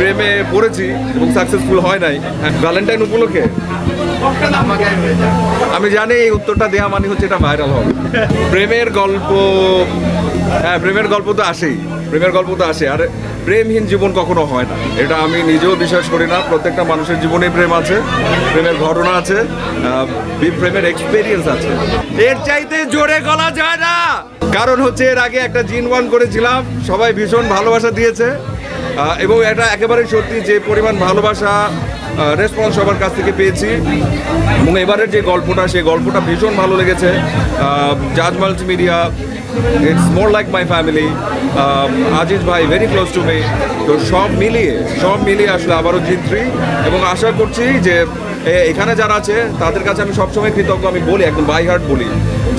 প্রেমে পড়েছি এবং সাকসেসফুল হয় নাই। ভ্যালেন্টাইন উপলক্ষে। আমি জানি এই উত্তরটা দেওয়া মানে হচ্ছে এটা ভাইরাল হবে। প্রেমের গল্প হ্যাঁ প্রেমের গল্প তো আসেই। প্রেমের গল্প তো আসে। আর প্রেমহীন জীবন কখনো হয় না। এটা আমি নিজেও বিশ্বাস করি না। প্রত্যেকটা মানুষের জীবনে প্রেম আছে। প্রেমের ঘটনা আছে। প্রেমের এক্সপেরিয়েন্স আছে। এর চাইতে জোরে গলা যায় না। কারণ হচ্ছে এর আগে একটা জিন ওয়ান করেছিলাম। সবাই ভীষণ ভালোবাসা দিয়েছে। এবং এটা একেবারে সত্যি যে পরিমাণ ভালোবাসা রেসপন্স সবার কাছ থেকে পেয়েছি। এবং এবারের যে গল্পটা, সেই গল্পটা ভীষণ ভালো লেগেছে। Jaaz multimedia it's more like my family Aziz ভাই ভেরি ক্লোজ টু মি তো সব মিলিয়ে সব মিলিয়ে আসলে আবারও জিত্রি এবং আশা করছি যে এখানে যারা আছে, তাদের কাছে আমি সবসময় কৃতজ্ঞ। আমি বলি, একদম বাই হার্ট বলি।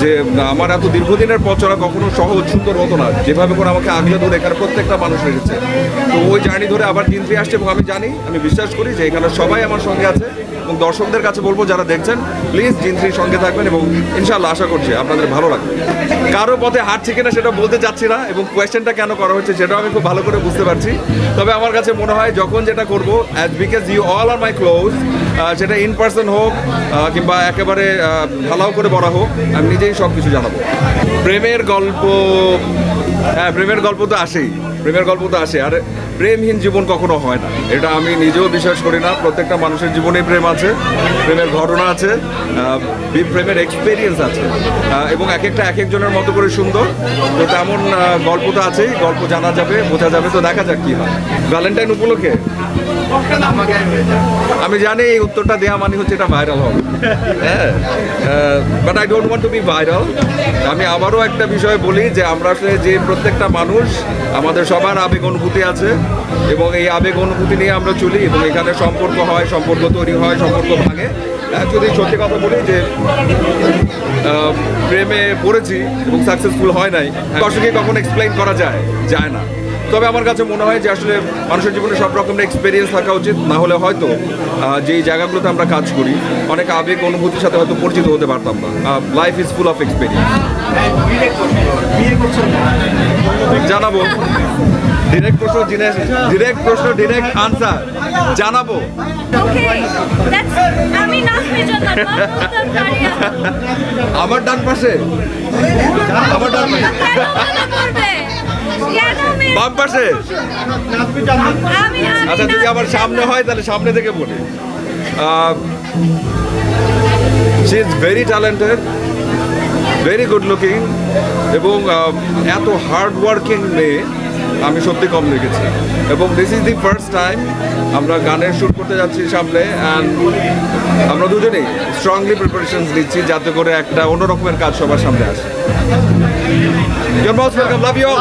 যে আমার এত দীর্ঘদিনের পথ চলা কখনো সহজ, সুন্দর হতো না। যেভাবে করে আমাকে আগলে ধরে এখানে প্রত্যেকটা মানুষ রেখেছে তো ওই জার্নি ধরে আবার দিন ফিরে আসছে এবং আমি জানি, আমি বিশ্বাস করি যে এখানে সবাই আমার সঙ্গে আছে এবং দর্শকদের কাছে বলব, যারা দেখছেন প্লিজ জিনথ্রির সঙ্গে থাকবেন এবং ইনশাল্লাহ আশা করছি আপনাদের ভালো লাগবে। কারও পথে হাঁটছে কিনা সেটা বলতে চাচ্ছি না এবং কোয়েশ্চেনটা কেন করা হচ্ছে সেটাও আমি খুব ভালো করে বুঝতে পারছি। তবে আমার কাছে মনে হয় যখন যেটা করব as because you all are my close সেটা ইন পার্সন হোক কিংবা একেবারে ঢালাও করে বলা হোক, আমি নিজেই সব কিছু জানাব। প্রেমের গল্প হ্যাঁ প্রেমের গল্প তো আসেই। প্রেমের গল্প তো আসে। আর, প্রেমহীন জীবন কখনো হয় না। এটা আমি নিজেও বিশ্বাস করি না। প্রত্যেকটা মানুষের জীবনে প্রেম আছে, প্রেমের ঘটনা আছে প্রেমের এক্সপেরিয়েন্স আছে। এবং এক একটা এক একজনের মতো করে সুন্দর। তো তেমন গল্প তো আছেই। গল্প জানা যাবে, বোঝা যাবে। তো দেখা যাক কী হয়। ভ্যালেন্টাইন উপলক্ষে? আমি জানি এই উত্তরটা দেওয়া মানে হচ্ছে এটা ভাইরাল হবে। হ্যাঁ but I don't want to be viral আমি আবারও একটা বিষয় বলি যে আমরা আসলে যে প্রত্যেকটা মানুষ, আমাদের সবার আবেগ অনুভূতি আছে এবং এই আবেগ অনুভূতি নিয়ে আমরা চলি এবং এখানে সম্পর্ক হয়, সম্পর্ক তৈরি হয়, সম্পর্ক ভাঙে। যদি সত্যি কথা বলি যে প্রেমে পড়েছি এবং সাকসেসফুল হয় নাই দর্শকে কখন এক্সপ্লেন করা যায়? যায় না। তবে আমার কাছে মনে হয় যে আসলে মানুষের জীবনে সব রকমের এক্সপিরিয়েন্স থাকা উচিত না হলে হয়তো যেই জায়গাগুলোতে আমরা কাজ করি অনেক আবেগ অনুভূতির সাথে হয়তো পরিচিত হতে পারতাম না। Life is full of experience জানাব। ডিরেক্ট প্রশ্ন ডিরেক্ট প্রশ্ন ডিরেক্ট আনসার জানাব। আমার ডান পাশে। আমার ডান পাশে। বাম পাশে? আচ্ছা যদি আমার সামনে হয় তাহলে সামনে থেকে বলি। She is very talented very good looking এবং এত হার্ড ওয়ার্কিং মেয়ে আমি সত্যি কম দেখেছি। এবং this is the first time আমরা গানের শ্যুট করতে যাচ্ছি সামনে অ্যান্ড আমরা দুজনেই স্ট্রংলি প্রিপারেশনস নিচ্ছি যাতে করে একটা অন্য রকমের কাজ সবার সামনে আসে। You're most welcome. Love you all.